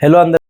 Hello అందరు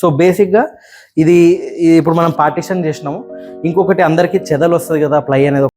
so బేసిక్గా ఇది ఇది ఇప్పుడు మనం పార్టిషన్ చేసినాము. ఇంకొకటి అందరికీ చెదలు వస్తుంది కదా ప్లై అనేది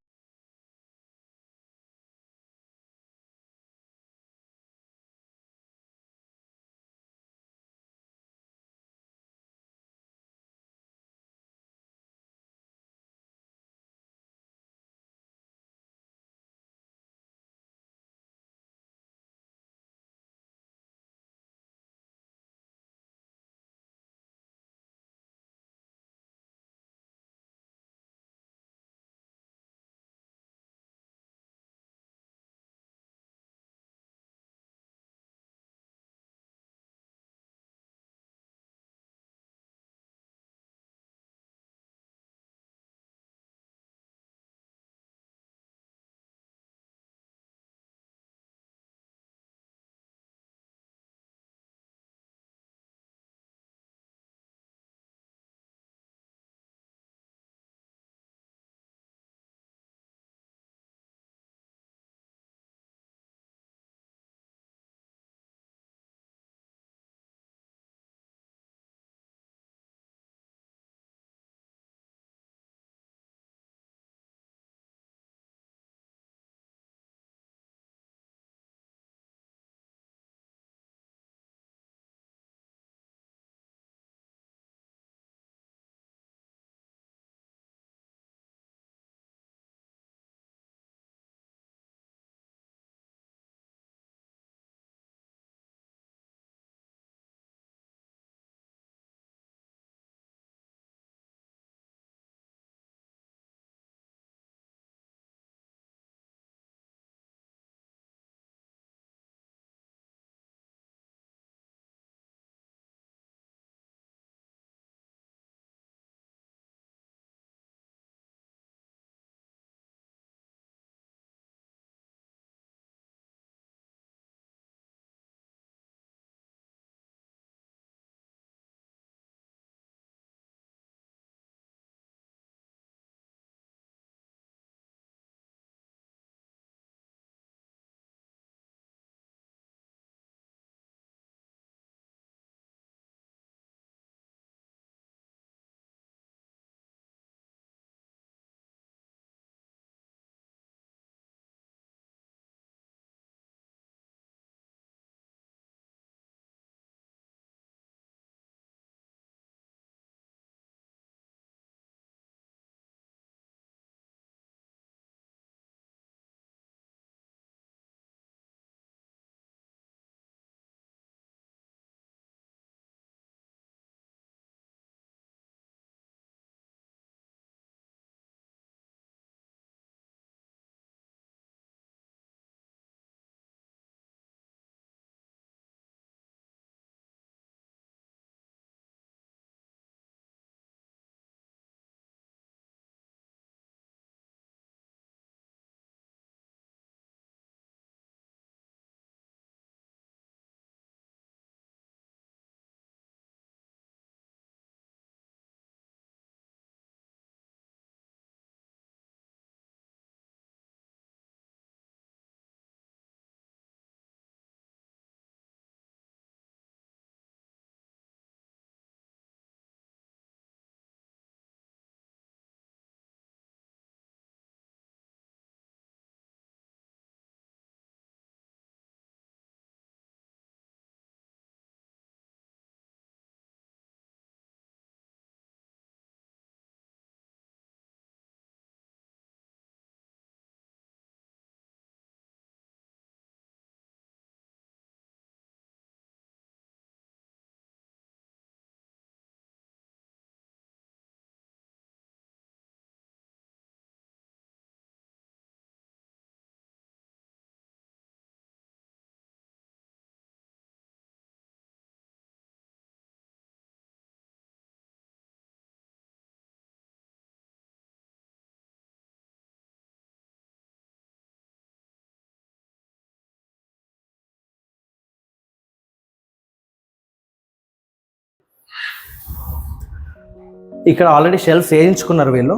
ఇక్కడ ఆల్రెడీ షెల్ఫ్స్ వేయించుకున్నారు వీళ్ళు.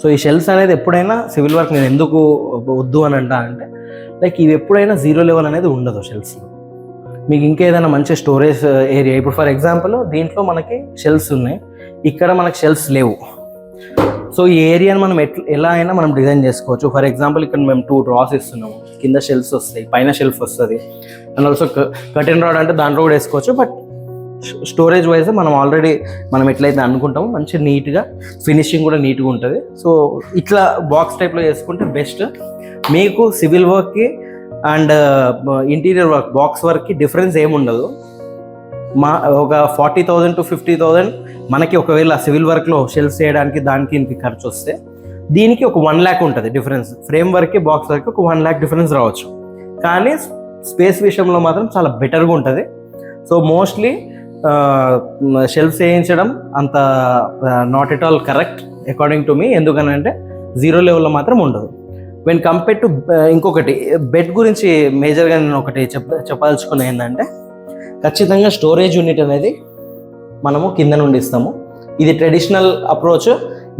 సో ఈ షెల్ఫ్స్ అనేది ఎప్పుడైనా సివిల్ వర్క్ నేను ఎందుకు వద్దు అని అంటా అంటే లైక్ ఇవి ఎప్పుడైనా జీరో లెవెల్ అనేది ఉండదు షెల్ఫ్స్ మీకు ఇంకా ఏదైనా మంచి స్టోరేజ్ ఏరియా ఇప్పుడు ఫర్ ఎగ్జాంపుల్ దీంట్లో మనకి షెల్స్ ఉన్నాయి ఇక్కడ మనకి షెల్ఫ్స్ లేవు. సో ఈ ఏరియాని మనం ఎట్లా ఎలా అయినా మనం డిజైన్ చేసుకోవచ్చు. ఫర్ ఎగ్జాంపుల్ ఇక్కడ మేము టూ డ్రాస్ ఇస్తున్నాము కింద షెల్ఫ్స్ వస్తాయి పైన షెల్ఫ్ వస్తుంది. అండ్ ఆల్సో కటిన్ రాడ్ అంటే దాంట్లో కూడా వేసుకోవచ్చు బట్ స్టోరేజ్ వైజ్ మనం ఆల్రెడీ మనం ఎట్లయితే అనుకుంటామో మంచి నీట్గా ఫినిషింగ్ కూడా నీట్గా ఉంటుంది. సో ఇట్లా బాక్స్ టైప్లో చేసుకుంటే బెస్ట్ మీకు సివిల్ వర్క్కి అండ్ ఇంటీరియర్ వర్క్ బాక్స్ వర్క్కి డిఫరెన్స్ ఏముండదు మా ఒక forty thousand to fifty thousand మనకి ఒకవేళ సివిల్ వర్క్లో షెల్ఫ్స్ చేయడానికి దానికి ఇంటికి ఖర్చు వస్తే దీనికి ఒక వన్ ల్యాక్ ఉంటుంది డిఫరెన్స్ ఫ్రేమ్ వర్క్కి బాక్స్ వర్క్కి ఒక వన్ ల్యాక్ డిఫరెన్స్ రావచ్చు. కానీ స్పేస్ విషయంలో మాత్రం చాలా బెటర్గా ఉంటుంది. సో మోస్ట్లీ షెల్ఫ్స్ వేయించడం అంత not at all correct according to మీ ఎందుకనంటే జీరో లెవెల్లో మాత్రం ఉండదు. వెన్ కంపేర్ టు ఇంకొకటి బెడ్ గురించి మేజర్గా నేను ఒకటి చెప్ప చెప్పదలుచుకున్న ఏంటంటే ఖచ్చితంగా స్టోరేజ్ యూనిట్ అనేది మనము కింద నుండి ఇస్తాము. ఇది ట్రెడిషనల్ అప్రోచ్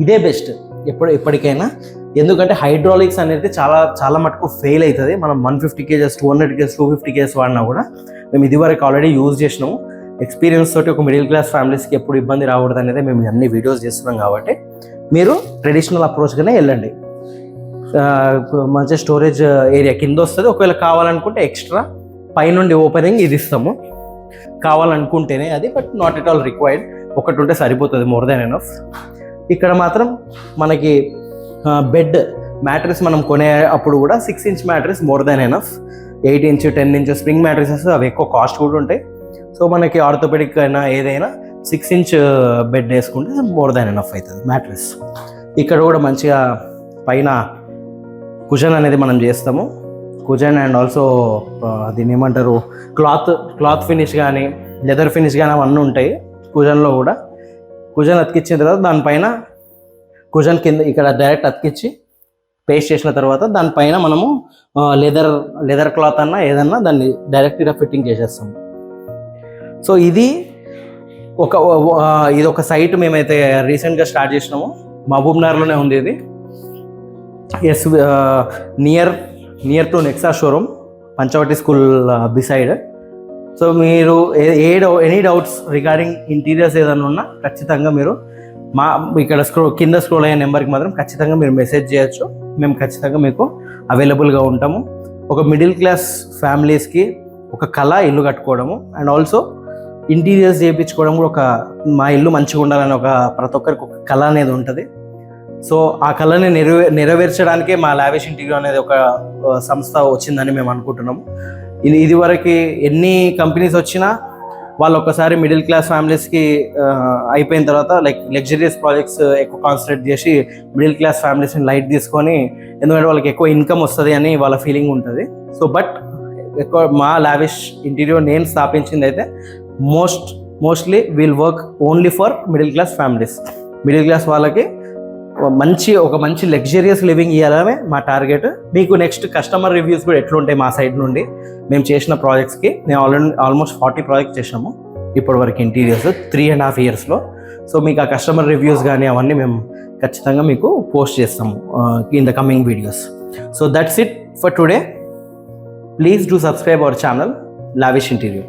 ఇదే బెస్ట్ ఎప్పుడు ఎప్పటికైనా. ఎందుకంటే హైడ్రాలిక్స్ అనేది చాలా చాలా మటుకు ఫెయిల్ అవుతుంది. మనం one fifty KGs two hundred KGs two fifty KGs వాడినా కూడా మేము ఇదివరకు ఆల్రెడీ యూజ్ చేసినాము. ఎక్స్పీరియన్స్ తోటి ఒక మిడిల్ క్లాస్ ఫ్యామిలీస్కి ఎప్పుడు ఇబ్బంది రాకూడదు అనేది మేము అన్ని వీడియోస్ చేస్తున్నాం కాబట్టి మీరు ట్రెడిషనల్ అప్రోచ్గానే వెళ్ళండి. మంచి స్టోరేజ్ ఏరియా కింద వస్తుంది. ఒకవేళ కావాలనుకుంటే ఎక్స్ట్రా పైనుండి ఓపెనింగ్ ఇది ఇస్తాము. కావాలనుకుంటేనే అది but not at all required ఒకటి ఉంటే సరిపోతుంది మోర్ దెన్ ఎనఫ్ ఇక్కడ మాత్రం మనకి బెడ్ మ్యాట్రెస్ మనం కొనే అప్పుడు కూడా six inch mattress more than enough eight inch ten inch spring mattresses అవి ఎక్కువ కాస్ట్ కూడా ఉంటాయి. సో మనకి ఆర్థోపెడిక్ అయినా ఏదైనా సిక్స్ ఇంచ్ బెడ్ వేసుకుంటే మోర్ దాన్ ఎనఫ్ అవుతుంది మ్యాట్రెస్ ఇక్కడ కూడా మంచిగా పైన కుషన్ అనేది మనం చేస్తాము. కుజన్ అండ్ ఆల్సో uh, దీన్ని ఏమంటారు క్లాత్ క్లాత్ ఫినిష్ కానీ లెదర్ ఫినిష్ కానీ అవన్నీ ఉంటాయి కుజన్లో కూడా. కుజన్ అతికించిన తర్వాత దానిపైన కుజన్ కింద ఇక్కడ డైరెక్ట్ అతికించి పేస్ట్ చేసిన తర్వాత దానిపైన మనము లెదర్ లెదర్ క్లాత్ అన్నా ఏదన్నా దాన్ని డైరెక్ట్గా ఫిట్టింగ్ చేసేస్తాము. సో ఇది ఒక ఇది ఒక సైట్ మేమైతే రీసెంట్గా స్టార్ట్ చేసినాము. మహబూబ్నగర్లోనే ఉంది ఇది. Yes near near to Nexa showroom Panchavati school beside so మీరు ఏ- ఏ డౌ ఎనీ డౌట్స్ రిగార్డింగ్ ఇంటీరియర్స్ ఏదైనా ఉన్నా ఖచ్చితంగా మీరు మా ఇక్కడ స్క్రో కింద స్క్రోల్ అయ్యే నెంబర్కి మాత్రం ఖచ్చితంగా మీరు మెసేజ్ చేయొచ్చు. మేము ఖచ్చితంగా మీకు అవైలబుల్గా ఉంటాము. ఒక మిడిల్ క్లాస్ ఫ్యామిలీస్కి ఒక కళ ఇల్లు కట్టుకోవడము. అండ్ ఆల్సో ఇంటీరియర్స్ చేయించుకోవడం కూడా ఒక మా ఇల్లు మంచిగా ఉండాలని ఒక ప్రతి ఒక్కరికి ఒక కళ అనేది ఉంటుంది. సో ఆ కళని నెరవే నెరవేర్చడానికే మా లావిష్ ఇంటీరియర్ అనేది ఒక సంస్థ వచ్చిందని మేము అనుకుంటున్నాము. ఇది ఇదివరకు ఎన్ని కంపెనీస్ వచ్చినా వాళ్ళు ఒక్కసారి మిడిల్ క్లాస్ ఫ్యామిలీస్కి అయిపోయిన తర్వాత లైక్ లగ్జరియస్ ప్రాజెక్ట్స్ ఎక్కువ కాన్సన్ట్రేట్ చేసి మిడిల్ క్లాస్ ఫ్యామిలీస్ని లైట్ తీసుకొని ఎందుకంటే వాళ్ళకి ఎక్కువ ఇన్కమ్ వస్తుంది అని వాళ్ళ ఫీలింగ్ ఉంటుంది. సో బట్ ఎక్కువ మా లావిష్ ఇంటీరియర్ నేను స్థాపించింది అయితే most mostly will work only for middle class families middle class వాళ్ళకి మంచి ఒక మంచి లగ్జరియస్ లివింగ్ ఇవ్వాలనే మా టార్గెట్ మీకు నెక్స్ట్ కస్టమర్ రివ్యూస్ కూడా ఎట్లుంటాయి మా సైడ్ నుండి? మేము చేసిన ప్రాజెక్ట్స్కి మేము ఆల్రెడీ ఆల్మోస్ట్ ఫార్టీ ప్రాజెక్ట్ చేసినాము ఇప్పటి వరకు ఇంటీరియర్స్ త్రీ అండ్ హాఫ్ ఇయర్స్లో సో మీకు ఆ కస్టమర్ రివ్యూస్ కానీ అవన్నీ మేము ఖచ్చితంగా మీకు పోస్ట్ చేస్తాము in the coming videos so that's it for today please do subscribe our channel Lavish Interior